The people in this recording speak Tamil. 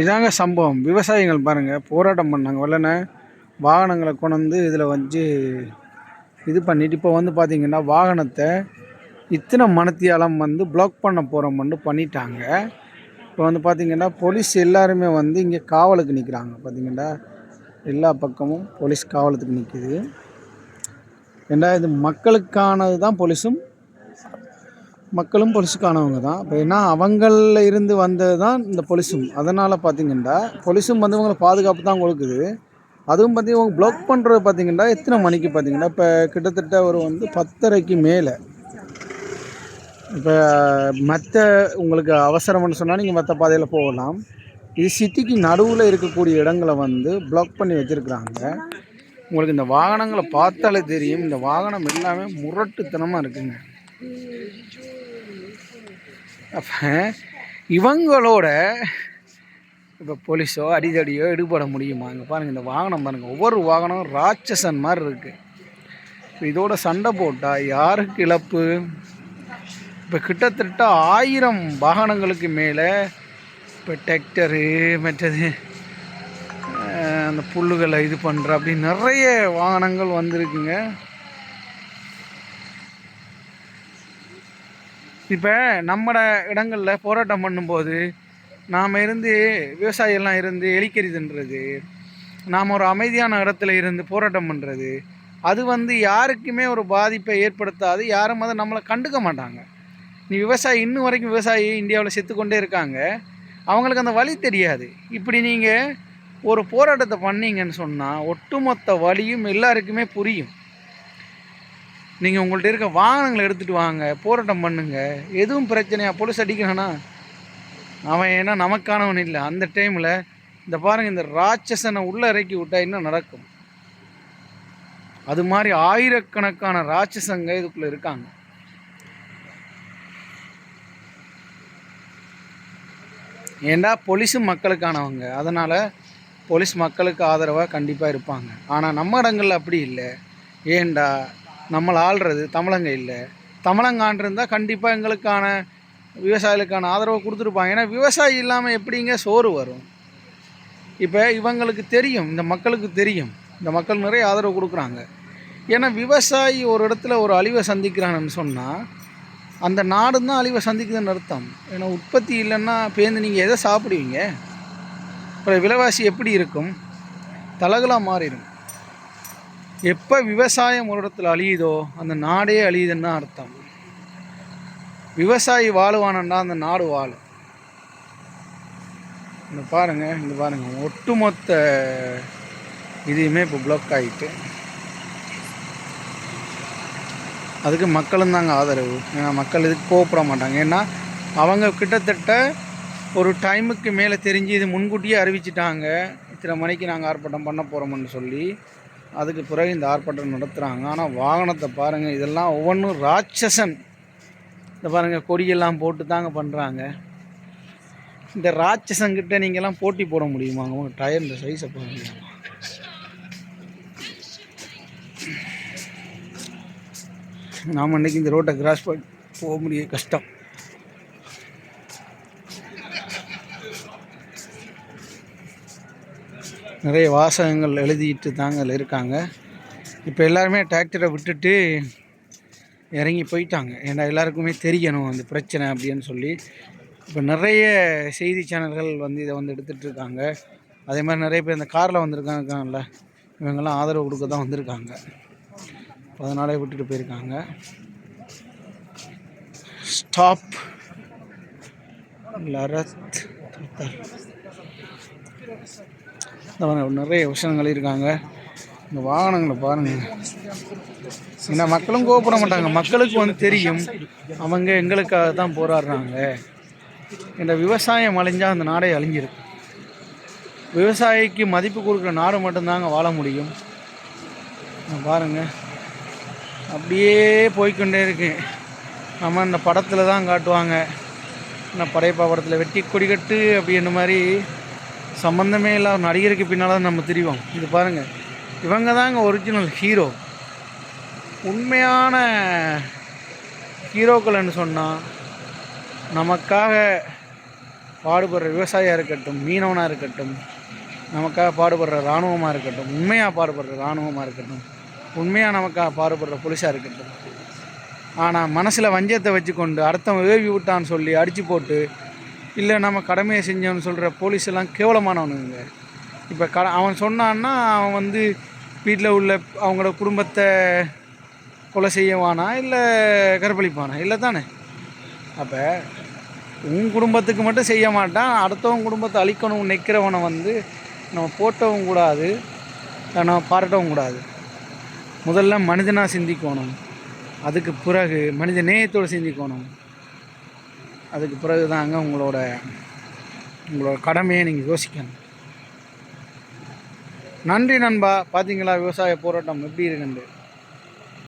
இதாங்க சம்பவம். விவசாயிகள் பாருங்கள் போராட்டம் பண்ணாங்க. வல்லன வாகனங்களை கொண்டு வந்து இதில் வச்சு இது பண்ணிட்டு இப்போ வந்து பார்த்திங்கன்னா வாகனத்தை இத்தனை மனத்தியாலம் வந்து பிளாக் பண்ண போகிறோம்னு பண்ணிட்டாங்க. இப்போ வந்து பார்த்திங்கன்னா போலீஸ் எல்லாருமே வந்து இங்கே காவலுக்கு நிற்கிறாங்க பார்த்திங்கன்னா எல்லா பக்கமும் போலீஸ் காவலத்துக்கு நிற்கிது ரெண்டாவது இது மக்களுக்கானது தான் போலீஸும் மக்களும் பொலிஸுக்கானவங்க தான். இப்போ ஏன்னா அவங்களில் இருந்து வந்தது தான் இந்த பொலிஸும் அதனால் பார்த்தீங்கன்னா பொலிஸும் வந்து இவங்களை பாதுகாப்பு தான் கொடுக்குது. அதுவும் பார்த்தீங்கன்னா இவங்க ப்ளாக் பண்ணுறது பார்த்தீங்கன்னா எத்தனை மணிக்கு பார்த்தீங்கன்னா இப்போ கிட்டத்தட்ட ஒரு வந்து பத்தரைக்கு மேலே. இப்போ மற்ற உங்களுக்கு அவசரம்னு சொன்னால் நீங்கள் மற்ற பாதையில் போகலாம். இது சிட்டிக்கு நடுவில் இருக்கக்கூடிய இடங்களை வந்து பிளாக் பண்ணி வச்சுருக்குறாங்க. உங்களுக்கு இந்த வாகனங்களை பார்த்தாலே தெரியும். இந்த வாகனம் எல்லாமே முரட்டுத்தனமாக இருக்குங்க. அப்போ இவங்களோட இப்போ போலீஸோ அடிதடியோ ஈடுபட முடியுமா? இங்கே பாருங்கள் இந்த வாகனம் பாருங்கள் ஒவ்வொரு வாகனமும் ராட்சசன் மாதிரி இருக்குது இப்போ இதோட சண்டை போட்டால் யாருக்கு இழப்பு? இப்போ கிட்டத்தட்ட ஆயிரம் வாகனங்களுக்கு மேலே இப்போ டிராக்டரு மற்றது அந்த புல்லுகளை இது பண்ணுற அப்படி நிறைய வாகனங்கள் வந்திருக்குங்க. இப்போ நம்மட இடங்களில் போராட்டம் பண்ணும்போது நாம் இருந்து விவசாயிகள்லாம் இருந்து எலிக்கறி தின்றது நாம் ஒரு அமைதியான இடத்துல இருந்து போராட்டம் பண்ணுறது அது வந்து யாருக்குமே ஒரு பாதிப்பை ஏற்படுத்தாது யாரும் அதை நம்மளை கண்டுக்க மாட்டாங்க. நீ விவசாயி இன்னும் வரைக்கும் விவசாயி இந்தியாவில் செத்துக்கொண்டே இருக்காங்க அவங்களுக்கு அந்த வழி தெரியாது. இப்படி நீங்கள் ஒரு போராட்டத்தை பண்ணீங்கன்னு சொன்னால் ஒட்டுமொத்த வழியும் எல்லாருக்குமே புரியும். நீங்கள் உங்கள்ட்ட இருக்க வாகனங்களை எடுத்துகிட்டு வாங்க போராட்டம் பண்ணுங்கள் எதுவும் பிரச்சனையாக போலீஸ் அடிக்கணும்னா அவன் ஏன்னா நமக்கானவன் இல்லை. அந்த டைமில் இந்த பாருங்கள் இந்த ராட்சசனை உள்ளே இறக்கி விட்டால் என்ன நடக்கும்? அது மாதிரி ஆயிரக்கணக்கான ராட்சசங்க இதுக்குள்ளே இருக்காங்க. ஏண்டா? போலீஸும் மக்களுக்கானவங்க. அதனால் போலீஸ் மக்களுக்கு ஆதரவாக கண்டிப்பாக இருப்பாங்க. ஆனால் நம்ம இடங்களில் அப்படி இல்லை. ஏண்டா? நம்மளை ஆள்றது தமிழங்க இல்லை. தமிழங்கான் இருந்தால் கண்டிப்பாக எங்களுக்கான விவசாயிகளுக்கான ஆதரவை கொடுத்துருப்பாங்க. ஏன்னா விவசாயி இல்லாமல் எப்படிங்க சோறு வரும்? இப்போ இவங்களுக்கு தெரியும் இந்த மக்களுக்கு தெரியும். இந்த மக்கள் நிறைய ஆதரவு கொடுக்குறாங்க. ஏன்னா விவசாயி ஒரு இடத்துல ஒரு அழிவை சந்திக்கிறான்னு சொன்னால் அந்த நாடு தான் அழிவை சந்திக்குதுன்னு அர்த்தம். ஏன்னா உற்பத்தி இல்லைன்னா பேருந்து நீங்கள் எதை சாப்பிடுவீங்க? அப்புறம் விலைவாசி எப்படி இருக்கும்? தலகலாக மாறிடும். எப்போ விவசாயம் ஒரு இடத்துல அழியுதோ அந்த நாடே அழியுதுன்னு அர்த்தம். விவசாயி வாழுவானண்டா அந்த நாடு வாழும். இந்த பாருங்க இந்த பாருங்கள் ஒட்டுமொத்த இதையுமே இப்போ பிளாக் ஆகிட்டு அதுக்கு மக்களும் தாங்க ஆதரவு. ஏன்னா மக்கள் இதுக்கு கோவப்பட மாட்டாங்க. ஏன்னா அவங்க கிட்டத்தட்ட ஒரு டைமுக்கு மேலே தெரிஞ்சு இது முன்கூட்டியே அறிவிச்சிட்டாங்க. இத்தனை மணிக்கு நாங்கள் ஆர்ப்பாட்டம் பண்ண போகிறோம்னு சொல்லி அதுக்கு பிறகு இந்த ஆர்ப்பாட்டம் நடத்துகிறாங்க ஆனால் வாகனத்தை பாருங்கள் இதெல்லாம் ஒவ்வொன்றும் ராட்சசன். இந்த பாருங்கள் கொடியெல்லாம் போட்டு தாங்க பண்ணுறாங்க இந்த ராட்சசங்கிட்ட நீங்கள்லாம் போட்டி போட முடியுமாங்க உங்கள் டயர் இந்த சைஸை போட முடியுமா நாம் அன்றைக்கி இந்த ரோட்டை கிராஸ் பண்ணி போக முடிய கஷ்டம். நிறைய வாசகங்கள் எழுதிட்டு தாங்க அதில் இருக்காங்க. இப்போ எல்லாருமே டிராக்டரை விட்டுட்டு இறங்கி போயிட்டாங்க. ஏன்னா எல்லாருக்குமே தெரியணும் அந்த பிரச்சனை அப்படின்னு சொல்லி. இப்போ நிறைய செய்தி சேனல்கள் வந்து இதை வந்து எடுத்துகிட்டு இருக்காங்க. அதே மாதிரி நிறைய பேர் இந்த காரில் வந்திருக்காங்க இவங்கெல்லாம் ஆதரவு கொடுக்க தான் வந்திருக்காங்க. அதனாலே விட்டுட்டு போயிருக்காங்க. ஸ்டாப் லரத் தத்தர். நிறைய விஷயங்கள் இருக்காங்க. இந்த வாகனங்களை பாருங்கள் ஏன்னா மக்களும் கோவப்பட மாட்டாங்க. மக்களுக்கு வந்து தெரியும் அவங்க எங்களுக்காக தான் போராடுறாங்க. இந்த விவசாயம் அழிஞ்சால் அந்த நாடே அழிஞ்சிருக்கு விவசாயிக்கு மதிப்பு கொடுக்குற நாடு மட்டும்தாங்க வாழ முடியும். பாருங்க. அப்படியே போய்க்கொண்டே இருக்கு. நம்ம இந்த படத்தில் தான் காட்டுவாங்க. இந்த படையப்பா படத்தில் வெட்டி கொடிக்கட்டு அப்படின்ற மாதிரி சம்மந்தமே இல்லாத நடிகருக்கு பின்னால் தான் நம்ம தெரிவோம். இது பாருங்கள் இவங்க தாங்க ஒரிஜினல் ஹீரோ உண்மையான ஹீரோக்கள்னு சொன்னால் நமக்காக பாடுபடுற விவசாயியாக இருக்கட்டும் மீனவனாக இருக்கட்டும் நமக்காக பாடுபடுற இராணுவமாக இருக்கட்டும் உண்மையாக பாடுபடுற இராணுவமாக இருக்கட்டும் உண்மையாக நமக்காக பாடுபடுற போலீஸாக இருக்கட்டும் ஆனால் மனசில் வஞ்சத்தை வச்சுக்கொண்டு அடுத்தவன் ஏவி விட்டான்னு சொல்லி அடித்து போட்டு இல்லை நம்ம கடமையை செஞ்சோன்னு சொல்கிற போலீஸ் எல்லாம் கேவலமானவனுங்க. இப்போ க அவன் சொன்னான்னா அவன் வந்து வீட்டில் உள்ள அவங்களோட குடும்பத்தை கொலை செய்யவானா இல்லை கற்பழிப்பானா? இல்லை தானே அப்போ உன் குடும்பத்துக்கு மட்டும் செய்ய மாட்டான் அடுத்தவன் குடும்பத்தை அழிக்கணும் நிற்கிறவனை வந்து நம்ம போட்டவும் கூடாது நம்ம பாராட்டவும் கூடாது. முதல்ல மனிதனாக சிந்திக்கணும். அதுக்கு பிறகு மனித நேயத்தோடு சிந்திக்கணும். அதுக்கு பிறகு தாங்க உங்களோட உங்களோட கடமையை நீங்கள் யோசிக்கணும். நன்றி நண்பா. பார்த்தீங்களா விவசாய போராட்டம் எப்படி இருக்குன்னு